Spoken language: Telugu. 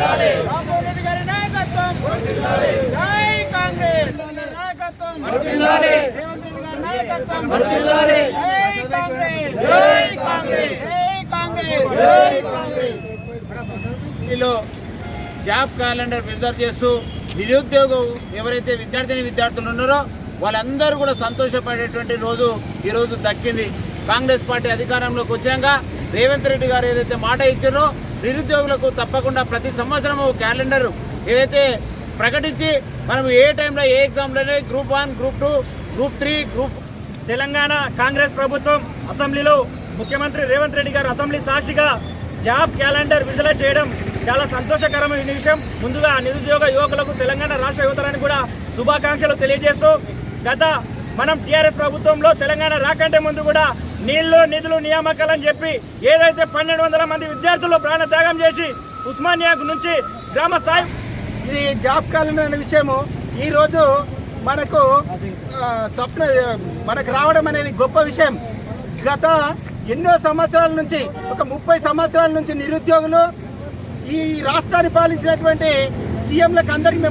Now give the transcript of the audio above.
రామ్మోహన్ రెడ్డి గారి నాయకత్వం జై కాంగ్రెస్ నాయకత్వం రేవంత్ రెడ్డి గారి నాయకత్వం జై కాంగ్రెస్ జై కాంగ్రెస్ జై కాంగ్రెస్ జై కాంగ్రెస్ జాబ్ క్యాలెండర్ విడుదల చేస్తూ నిరుద్యోగం ఎవరైతే విద్యార్థిని విద్యార్థులు ఉన్నారో వాళ్ళందరూ కూడా సంతోషపడేటువంటి రోజు ఈ రోజు దక్కింది. కాంగ్రెస్ పార్టీ అధికారంలోకి వచ్చాక రేవంత్ రెడ్డి గారు ఏదైతే మాట ఇచ్చారో నిరుద్యోగులకు తప్పకుండా ప్రతి సంవత్సరము క్యాలెండర్ ఏదైతే ప్రకటించి మనం ఏ టైంలో ఏ ఎగ్జామ్లోనే group one group two group three group Telangana Congress ప్రభుత్వం అసెంబ్లీలో ముఖ్యమంత్రి రేవంత్ రెడ్డి గారు అసెంబ్లీ సాక్షిగా జాబ్ క్యాలెండర్ విడుదల చేయడం చాలా సంతోషకరమైన విషయం. ముందుగా నిరుద్యోగ యువకులకు తెలంగాణ రాష్ట్ర యువతరానికి కూడా శుభాకాంక్షలు తెలియజేస్తూ గత మనం టీఆర్ఎస్ ప్రభుత్వంలో తెలంగాణ రాకంటే ముందు కూడా నీళ్ళు నిధులు నియామకాలని చెప్పి ఏదైతే పన్నెండు వందల మంది విద్యార్థులు ప్రాణత్యాగం చేసి ఉస్మానియా నుంచి గ్రామ స్థాయి ఇది జాబ్ క్యాలెండర్ అనే విషయము. ఈరోజు మనకు స్వప్న మనకు రావడం అనేది గొప్ప విషయం. గత ఎన్నో సంవత్సరాల నుంచి ఒక ముప్పై సంవత్సరాల నుంచి నిరుద్యోగులు ఈ రాష్ట్రాన్ని పాలించినటువంటి సీఎంలకు అందరికీ